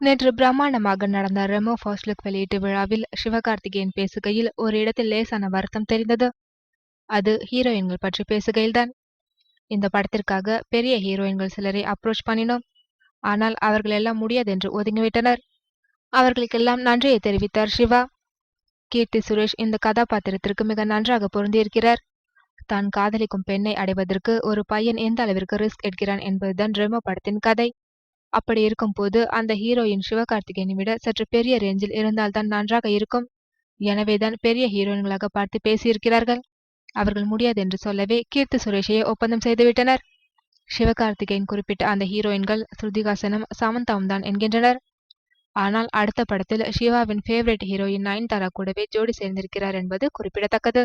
நேற்று பிரம்மாண்டமாக நடந்த ரெமோ ஃபர்ஸ்ட் லுக் வெளியீட்டு விழாவில் சிவகார்த்திகேயன் பேசுகையில் ஒரு இடத்தில் லேசான வருத்தம் தெரிந்தது. அது ஹீரோயின்கள் பற்றி பேசுகையில்தான். இந்த படத்திற்காக பெரிய ஹீரோயின்கள் சிலரை அப்ரோச் பண்ணினோம். ஆனால் அவர்கள் எல்லாம் முடியாதென்று ஒதுங்கிவிட்டனர். அவர்களுக்கெல்லாம் நன்றியை தெரிவித்தார் சிவா. கீர்த்தி சுரேஷ் இந்த கதாபாத்திரத்திற்கு மிக நன்றாக பொருந்தியிருக்கிறார். தான் காதலிக்கும் பெண்ணை அடைவதற்கு ஒரு பையன் எந்த அளவிற்கு ரிஸ்க் எடுக்கிறான் என்பதுதான் ரெமோ படத்தின் கதை. அப்படி இருக்கும்போது அந்த ஹீரோயின் சிவகார்த்திகேயனை விட சற்று பெரிய ரேஞ்சில் இருந்தால்தான் நன்றாக இருக்கும். எனவேதான் பெரிய ஹீரோயின்களாக பார்த்து பேசியிருக்கிறார்கள். அவர்கள் முடியாது என்று சொல்லவே கீர்த்தி சுரேஷையே ஒப்பந்தம் செய்துவிட்டனர் சிவகார்த்திகேயன் குறிப்பிட்ட அந்த ஹீரோயின்கள் ஸ்ருதிகாசனும் சமந்தாவும் தான் என்கின்றனர். ஆனால் அடுத்த படத்தில் சிவாவின் ஃபேவரட் ஹீரோயின் நயன்தாரா கூடவே ஜோடி சேர்ந்திருக்கிறார் என்பது குறிப்பிடத்தக்கது.